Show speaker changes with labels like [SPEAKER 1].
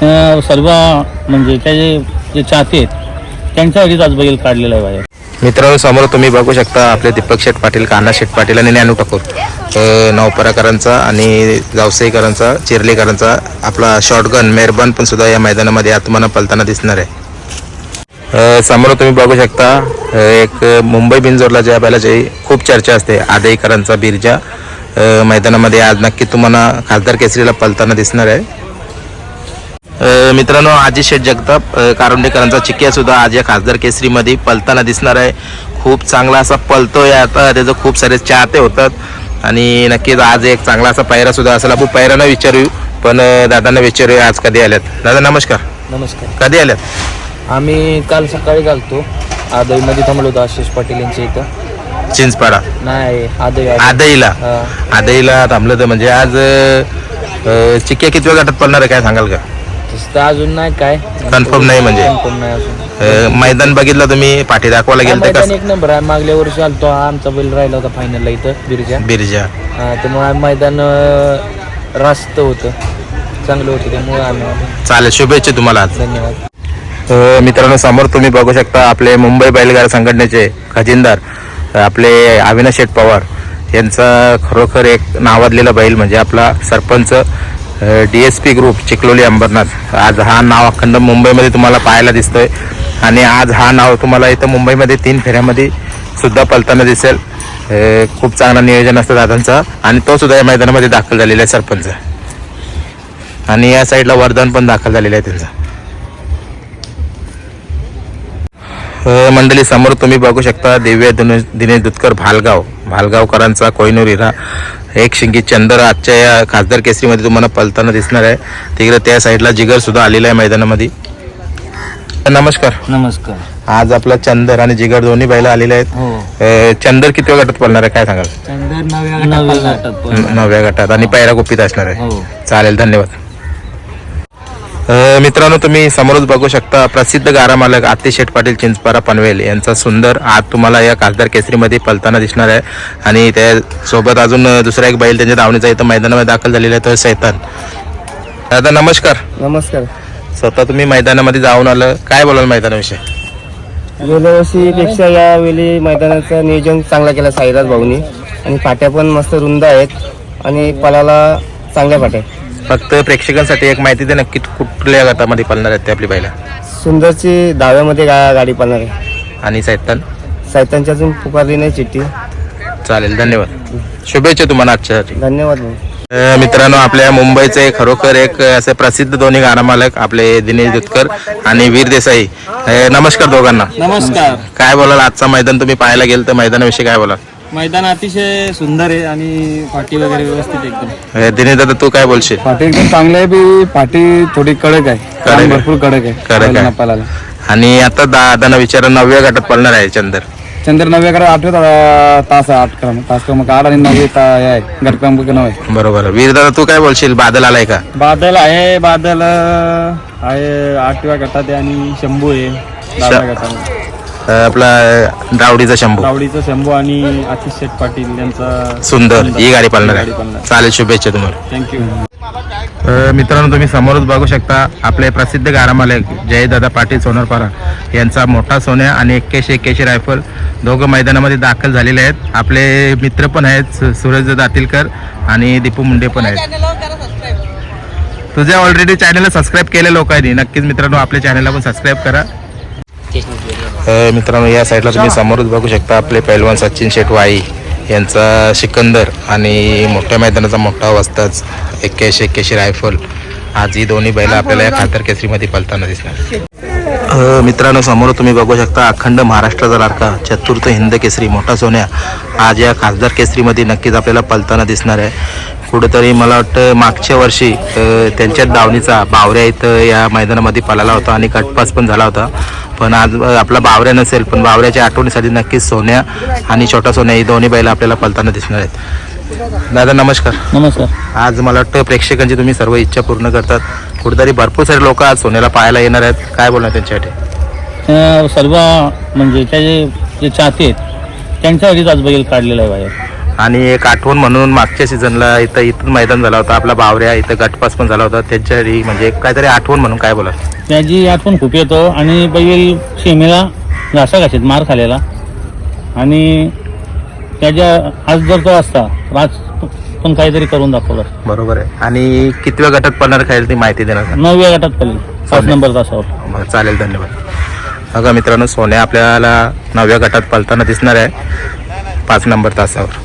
[SPEAKER 1] सर्व म्हणजे त्याचे जे चाहते आहेत त्यांच्यासाठीच आज बैल काढलेला आहे बाहेर.
[SPEAKER 2] मित्रांनो समोर तुम्ही बघू शकता आपले दीपक शेठ पाटील कान्हा शेठ पाटील आणि ज्ञानू ठाकूर नवपराकरांचा आणि जावसाईकरांचा चिरलेकरांचा आपला शॉटगन मेरबन पण सुद्धा या मैदानामध्ये आज तुम्हाला पलताना दिसणार आहे. समोर तुम्ही बघू शकता एक मुंबई बिंजोरला ज्या बैलाची खूप चर्चा असते आदईकरांचा बिरजा. मैदानामध्ये आज नक्की तुम्हाला खासदार केसरीला पलताना दिसणार आहे. मित्रांनो आजी शेठ जगताप कारुंडेकरांचा चिक्या सुद्धा आज या खासदार केसरीमध्ये पलताना दिसणार आहे. खूप चांगला असा पलतोय आता त्याचं खूप सारे चाहते होतात. आणि नक्कीच आज एक चांगला असा पायरा सुद्धा असेल. आपण पायऱ्यांना विचारू पण दादांना विचारूया आज कधी आल्यात. दादा नमस्कार.
[SPEAKER 1] नमस्कार.
[SPEAKER 2] कधी आल्यात?
[SPEAKER 1] आम्ही काल सकाळी घालतो. आदईमध्ये थांबलो होतो आशिष पाटील यांच्या इथं.
[SPEAKER 2] चिंचपाडा.
[SPEAKER 1] नाही आदई
[SPEAKER 2] आदईला. आदईला थांबलं तर म्हणजे आज चिक्क्या किती वेळ गटात पडणार आहे काय सांगाल का?
[SPEAKER 1] तसं अजून नाही काय?
[SPEAKER 2] नाही म्हणजे?
[SPEAKER 1] कन्फर्म नाही अजून.
[SPEAKER 2] अ, मैदान बघितलं तुम्ही? पाठी दाखवायला
[SPEAKER 1] हा,
[SPEAKER 2] गेलं
[SPEAKER 1] मैदान
[SPEAKER 2] तर
[SPEAKER 1] एक नंबर आहे. मागल्या वर्षी आलतो हा आमचा बैल राहिला होता फायनलला इथं बिरजा.
[SPEAKER 2] बिरजा.
[SPEAKER 1] हा, त्यामुळे आम्ही मैदान अं, रास्त होतं. चांगलं होतं त्यामुळे आम्ही आलो.
[SPEAKER 2] चालेल शुभेच्छा तुम्हाला आज.
[SPEAKER 1] धन्यवाद.
[SPEAKER 2] अ, मित्रांनो समोर तुम्ही बघू शकता आपले मुंबई बैलगाडा संघटनेचे खजिनदार अ, आपले अविनाश शेठ पवार. यांचा खरोखर एक नावाजलेला बैल म्हणजे आपला sarpanch D S P group Chikhloli Ambernath. आज हा नाव अखंड मुंबईमध्ये तुम्हाला पाहायला दिसतोय. आणि आज हा नाव तुम्हाला इथं मुंबईमध्ये तीन फेऱ्यामध्ये सुद्धा पलताना दिसेल. खूप चांगला नियोजन असतं दादांचा. आणि तो सुद्धा या मैदानामध्ये दाखल झालेला आहे सरपंच. आणि या साईडला वरदान पण दाखल झालेलं आहे त्यांचं. मंडळी समोर तुम्ही बघू शकता दिव्य दिनेश दिनेश दुधकर भालगाव. भालगावकरांचा कोहिनूर हिरा एक शिंगी चंदर आजच्या या खासदार केसरीमध्ये तुम्हाला पलताना दिसणार आहे. तिकडे त्या साईडला जिगर सुद्धा आलेला आहे मैदानामध्ये. नमस्कार.
[SPEAKER 1] नमस्कार.
[SPEAKER 2] आज आपला चंदर आणि जिगर दोन्ही बैला आलेले आहेत.
[SPEAKER 1] हो.
[SPEAKER 2] चंदर किती गटात पडणार आहे काय सांगाल?
[SPEAKER 1] नव्या गटात
[SPEAKER 2] आणि पैरा गुप्पीत असणार आहे.
[SPEAKER 1] हो.
[SPEAKER 2] चालेल धन्यवाद. मित्रांनो तुम्ही समोरच बघू शकता प्रसिद्ध गारा मालक आतिशेठ पाटील चिंचपारा पनवेल यांचा सुंदर आज तुम्हाला या खासदार केसरीमध्ये पलताना दिसणार आहे. आणि त्या सोबत अजून दुसरा एक बैल त्यांच्या धावणीचा इथं मैदानामध्ये दाखल झालेला आहे तो सैतान. दादा नमस्कार.
[SPEAKER 3] नमस्कार.
[SPEAKER 2] स्वतः तुम्ही मैदानामध्ये जाऊन आलं. काय बोलाल मैदानाविषयी?
[SPEAKER 3] गेल्या वर्षीपेक्षा यावेळी मैदानाचं नियोजन चांगला केला साईराज भाऊनी. आणि पाट्या पण मस्त रुंद आहेत. आणि पलाला चांगल्या पाट्या आहेत.
[SPEAKER 2] फक्त प्रेक्षकांसाठी एक माहिती दे नक्की कुठल्या गटामध्ये पळणार आहेत ते आपली बैला
[SPEAKER 3] सुंदरची डाव्यामध्ये गा गाडी पळणार आहे.
[SPEAKER 2] आणि सैतान?
[SPEAKER 3] साहित्यांची अजून पुकारली नाही चिठ्ठी.
[SPEAKER 2] चालेल धन्यवाद. शुभेच्छा तुम्हाला आजच्यासाठी
[SPEAKER 3] धन्यवाद. भाऊ
[SPEAKER 2] अ, मित्रांनो आपल्या मुंबईचे खरोखर एक असे प्रसिद्ध दोन्ही गाणं मालक आपले दिनेश दुधकर आणि वीर देसाई. अ, नमस्कार दोघांना.
[SPEAKER 1] नमस्कार.
[SPEAKER 2] काय बोलाल? आजचा मैदान तुम्ही पाहायला गेल तर मैदानाविषयी काय बोलाल?
[SPEAKER 1] मैदान अतिशय सुंदर आहे आणि पाठी वगैरे व्यवस्थित एकदम.
[SPEAKER 2] दिनेश दादा तू काय बोलशील?
[SPEAKER 4] पाठी एकदम चांगली आहे बी पाठी थोडी कडक आहे.
[SPEAKER 2] कडक आहे.
[SPEAKER 4] भरपूर कडक आहे.
[SPEAKER 2] कडक आहे.
[SPEAKER 4] पळायला.
[SPEAKER 2] आणि आता दादांना विचारा नवव्या गटात पळणार आहे चंदर.
[SPEAKER 4] चंद्र नव्या कडे आठ तास आहे आठ क्रम तास क्रमांक आठ आणि नववी ता- हे आहे गट क्रमांक नऊ आहे.
[SPEAKER 2] बरोबर. वीर दादा तू काय बोलशील? बादल आलाय का?
[SPEAKER 4] बादल आहे बादल अं, आहे आठव्या गटात आहे आणि शंभू आहे दहाव्या गटात
[SPEAKER 2] अ, आपला दावडीचा शंभू.
[SPEAKER 4] तावडीचा शंभू आणि आतिश शेठ पाटील यांचा
[SPEAKER 2] सुंदर. ही गाडी पळणार
[SPEAKER 4] गाडी
[SPEAKER 2] आहे. चालेल शुभेच्छा तुम्हाला.
[SPEAKER 4] थँक्यू
[SPEAKER 2] अ, मित्रांनो तुम्ही समोरच बघू शकता आपले प्रसिद्ध गारा मालक जयदादा पाटील सोनरपारा यांचा मोठा सोन्या आणि एक्क्याऐंशी एक्क्याऐंशी रायफल दोघं मैदानामध्ये दाखल झालेले आहेत. आपले मित्र पण आहेत सु- सूरज दातीलकर आणि दीपू मुंडे पण आहेत. तुझ्या ऑलरेडी चॅनलला सबस्क्राईब केले लोकांनी नक्कीच मित्रांनो आपल्या चॅनलला पण सबस्क्राईब करा. मित्रांनो या साईडला तुम्ही समोरच बघू शकता आपले पैलवान सचिन शेटवाई यांचा सिकंदर आणि मोठ्या मैदानाचा मोठा वस्ताच एक्क्याऐंशी एक्क्याऐंशी रायफल. आज ही दोन्ही बैल आपल्याला या खातर केसरीमध्ये पलताना दिसणार. मित्रांनो समोर तुम्ही बघू शकता अखंड महाराष्ट्राचा लाडका चतुर्थ हिंद केसरी मोठा सोन्या. आज या खासदार केसरीमध्ये नक्कीच आपल्याला पलताना दिसणार आहे. कुठंतरी मला वाटतं मागच्या वर्षी त्यांच्याच दावणीचा बावऱ्या इथं या मैदानामध्ये पळाला होता आणि कटपास पण झाला होता. पण आज आपला बावऱ्या नसेल पण बावऱ्याच्या आठवणीसाठी नक्कीच सोन्या आणि छोटा सोन्या ही दोन्ही बैल आपल्याला पलताना दिसणार आहेत. दादा नमस्कार.
[SPEAKER 1] नमस्कार.
[SPEAKER 2] आज मला वाटतं प्रेक्षकांची तुम्ही सर्व इच्छा पूर्ण करतात. कुठेतरी भरपूर सारे लोक आज सोन्याला पाहायला येणार आहेत. काय बोलणार त्यांच्यासाठी?
[SPEAKER 1] सर्व म्हणजे त्याचे जे चाहते आहेत त्यांच्यासाठीच आज बैल काढलेला आहे बाहेर.
[SPEAKER 2] आणि एक आठवण म्हणून मागच्या सीझनला इथं इथून मैदान झाला होता आपला बावऱ्या इथं गटपास पण झाला होता. त्याच्या म्हणजे काहीतरी आठवण म्हणून काय बोला
[SPEAKER 5] त्याची आठवण खूप येतो आणि बैल शेमेला घासा घाशीत मार खालेला. आणि त्याच्या आज जर तो असता आज पण काहीतरी करून दाखवलं.
[SPEAKER 2] बरोबर आहे आणि कितव्या गटात पडणार खायला ती माहिती देणार का?
[SPEAKER 5] नवव्या गटात पडली पाच. नंबर तासावर
[SPEAKER 2] बरं, चालेल धन्यवाद बघा मित्रांनो सोन्या आपल्याला नवव्या गटात पलताना दिसणार आहे पाच नंबर तासावर